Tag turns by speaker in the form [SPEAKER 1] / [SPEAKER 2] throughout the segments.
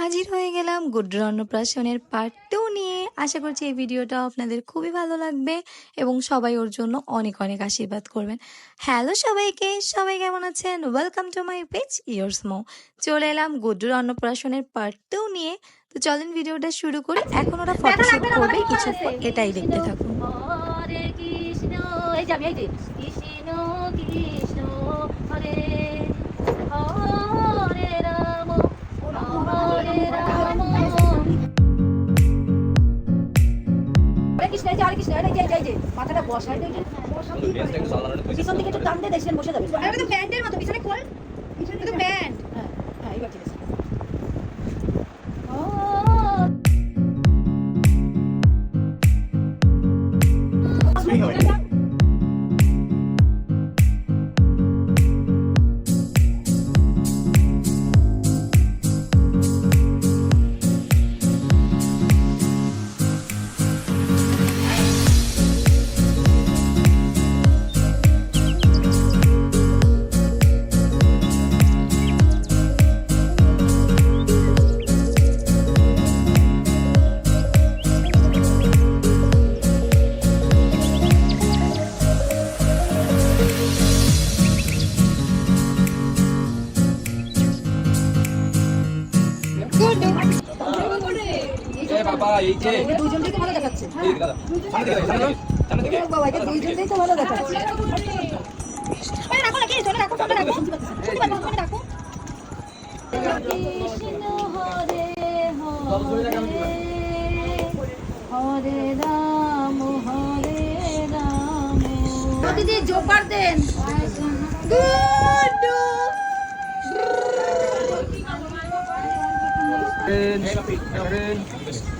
[SPEAKER 1] হাজির হয়ে গেলাম গুড্ডুর অন্নপ্রাশনের পার্ট টু নিয়ে। আশা করছি এই ভিডিওটা আপনাদের খুবই ভালো লাগবে এবং সবাই ওর জন্য অনেক অনেক আশীর্বাদ করবেন। হ্যালো সবাইকে সবাই কেমন আছেন? ওয়েলকাম টু মাই পেজ ইয়ার্স মো চলে এলাম গুড্ডুর অন্নপ্রাশনের পার্ট টু নিয়ে। তো চলেন ভিডিওটা শুরু করি। এখন ওরা ফটোশুট করবে কিছু এটাই দেখতে থাকুন।
[SPEAKER 2] কৃষ্ণ এই যাবি এই যে। কৃষ্ণ কৃষ্ণ হরে হরে। কৃষ্ণ এই যে হরে কৃষ্ণ এই যে এই যে, মাথাটা বসাই দে পিছন দিকে একটু টান দিয়ে দেখছেন বসে যাবে।
[SPEAKER 3] আরে তো প্যান্টের মতো পিছনে খোল। পিছনে তো প্যান্ট।
[SPEAKER 2] হ্যাঁ হ্যাঁ এবার ঠিক আছে।
[SPEAKER 4] বাবা এই যে
[SPEAKER 2] তো ভালো দেখাচ্ছে।
[SPEAKER 4] এই দাদা সামনে দিকে
[SPEAKER 2] বাবা এটা দুইজনকেই তো ভালো দেখাচ্ছে।
[SPEAKER 3] ফোনে রাখো নাকি? ফোনে রাখো ফোনে রাখো। ফোনে রাখো
[SPEAKER 2] কৃষ্ণ হরে হরে হরে রাম হরে রাম।
[SPEAKER 3] দিদি জোপার দেন। গুড্ডু।
[SPEAKER 4] ট্রেন ট্রেন দেখতে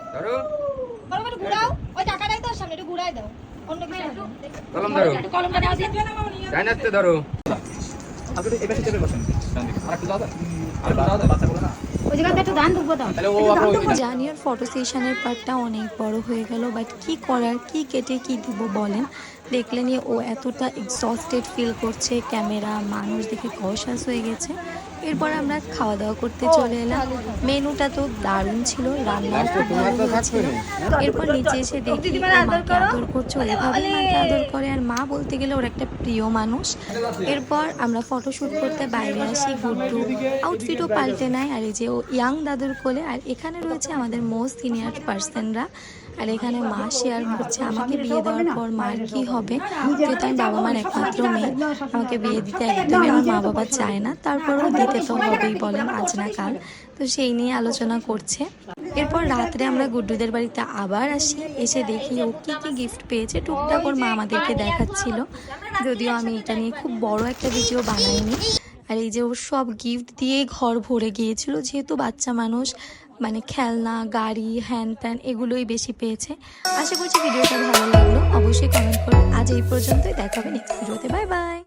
[SPEAKER 2] ধরো কলম একটু
[SPEAKER 3] ঘুরাও। ওই টাকাটাই তো সামনে একটু ঘুরাই দাও। অন্য কিছু
[SPEAKER 4] কলম ধরো।
[SPEAKER 2] একটু কলমটা দাও দিন
[SPEAKER 4] ডাইনাতে ধরো। আপনি এই পাশে চেপে বসেন। আর একটু দাও আর দাও বাচ্চা বলো না।
[SPEAKER 1] জানিয়ার ফটো সেশনের পার্টটা অনেক বড় হয়ে গেল বাট কি করার কি কেটে কি দিব বলেন। দেখলে নিয়ে ও এতটা এক্সস্টেড ফিল করছে ক্যামেরা মানুষ দেখে কষাস হয়ে গেছে। এরপর আমরা খাওয়া দাওয়া করতে চলে এলাম। মেনুটা তো দারুণ ছিল রান্নাও খুব ভালো হয়েছিল। এরপর নিচে এসে দেখি মাকে আদর করছে? ও এভাবেই মাকে আদর করে? আর মা বলতে গেলে ওর একটা প্রিয় মানুষ। এরপর আমরা ফটোশ্যুট করতে বাইরে আসি গুড্ডু আউটফিটও পাল্টে নেয়। আর এই যে ও ইয়াং দাদুর কোলে আর এখানে রয়েছে আমাদের মোস্ট সিনিয়র পার্সনরা আর এখানে মা শেয়ার করছে, আমাকে বিয়ে দেওয়ার পর মার কি হবে? যেহেতু আমি বাবা মার একমাত্র মেয়ে, আমাকে বিয়ে দিতে একদমই আমার মা বাবা চায় না। তারপরেও দিতে তো হবেই বলেন আজ না কাল। তো সেই নিয়ে আলোচনা করছে। এরপর রাত্রে আমরা গুড্ডুদের বাড়িতে আবার আসি। এসে দেখি ও কী কী গিফট পেয়েছে। টুকটাক ওর মা আমাদেরকে দেখাচ্ছিল। যদিও আমি এটা নিয়ে খুব বড় একটা ভিডিও বানাইনি। আর এই যে ওর সব গিফট দিয়ে ঘর ভরে গিয়েছিল। যেহেতু বাচ্চা মানুষ মানে খেলনা, গাড়ি হ্যান ত্যান এগুলোই বেশি পেয়েছে। আশা করছি ভিডিওটা ভালো লাগল। অবশ্যই কমেন্ট করুন আজ এই পর্যন্তই। দেখাবে নেক্সট ভিডিওতে বাই বাই